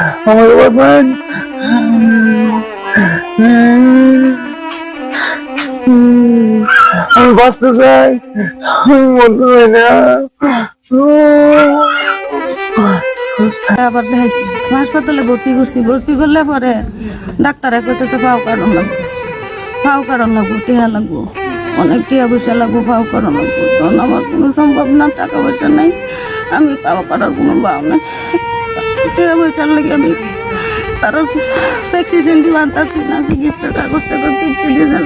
আমার বাসায়। আমি বাঁচতে চাই। আমি মরতে চাই না। আবার দেখাইছি। হাসপাতালে ভর্তি করছি। ভর্তি করলে পরে ডাক্তার কইতেছে পাও কারণ লাগবো। পাও কারণ লাগবো, টিহা লাগবো। অনেক টিয়া পয়সা লাগবো পাও কারণ লাগবো। তখন আমার কোনো সম্ভব না টাকা পয়সা নাই। আমি পাও করার কোনো ভাব নাই। পয়সার লাগে আমি তার না চিকিৎসাটা করতে করতে চলে গেল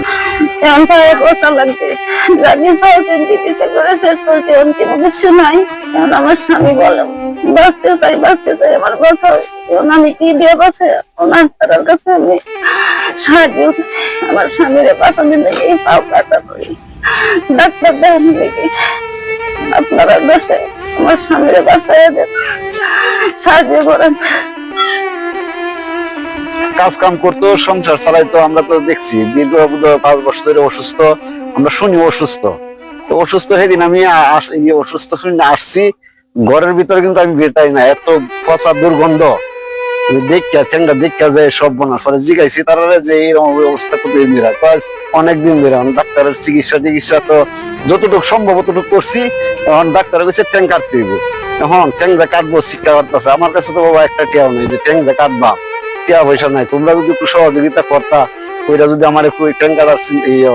এখন পায়ে পয়সা লাগবে জানি সহজে চিকিৎসা করে শেষ করতে কিছু নাই এখন আমার স্বামী বলে বাঁচতে চাই বাঁচতে চাই আমার কথা আমি কি দিয়ে বাঁচে ওনার তার কাছে আমি সাহায্য আমার স্বামীরে বাঁচানোর লেগে পাও ডাক্তার দেখান লেগে আপনারা দেশে আমার স্বামীরে বাঁচাই দেন সাহায্য করেন। করতো, সংসার চালাইতো, আমরা তো দেখছি দীর্ঘ পাঁচ বছর ধরে অসুস্থ, আমরা শুনি অসুস্থ। তো অসুস্থ সেদিন আমি অসুস্থ শুনে আসছি, ঘরের ভিতরে কিন্তু আমি বেটাই না, এত পচা দুর্গন্ধ। দেখা ঠেঙ্গা দেখা যায় সব বনার পরে জিগাইছি, তারা যে এরকম অবস্থা কতদিন ধরে? কয়, অনেকদিন ধরে ডাক্তারের চিকিৎসা টিকিৎসা তো যতটুকু সম্ভব অতটুকু করছি, এখন ডাক্তার কাছে ট্যাং কাটতে এখন ট্যাং যা কাটবো, শিক্ষা করতেছে আমার কাছে তো বাবা একটা টিয়াও নেই, যে ট্যাং যা কাটবা। টিয়া পয়সা নাই। তোমরা যদি একটু সহযোগিতা করতা ওইটা যদি আমার একটু ট্যাং কাটার ইয়ে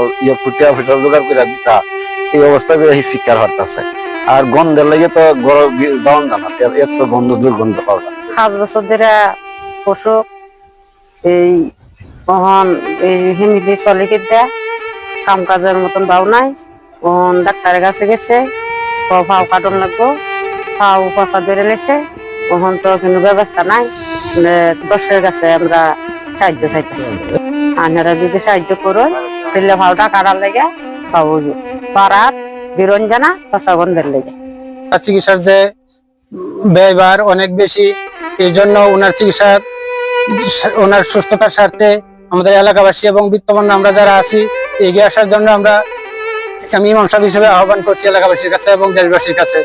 টিয়া পয়সা জোগাড় করে দিতা, এই অবস্থা করে শিক্ষার হরতাছে আর গন্ধের লাগে তো যাওয়ান জানা এত গন্ধ, দুর্গন্ধ পাওয়া পাঁচ বছর ধরে অসুখ, এই কখন এই হিমিদি চলে দেয় কাম কাজের মতন বাউ নাই, কখন ডাক্তারের কাছে গেছে পাও কাটন লাগবো। পাও পচা ধরে লেছে কখন তো কোনো ব্যবস্থা নাই। মানে দশের কাছে আমরা সাহায্য চাইতেছি। আপনারা যদি সাহায্য করুন তাহলে পাওটা কাটার লেগে পাবো পাড়ার বিরঞ্জনা পচা গন্ধের লেগে চিকিৎসার যে ব্যয়ভার অনেক বেশি, এই জন্য ওনার চিকিৎসা, ওনার সুস্থতার স্বার্থে আমাদের এলাকাবাসী এবং বিত্তমান আমরা যারা আছি, এগিয়ে আসার জন্য আমরা আমি মীমাংসা হিসেবে আহ্বান করছি এলাকাবাসীর কাছে এবং দেশবাসীর কাছে।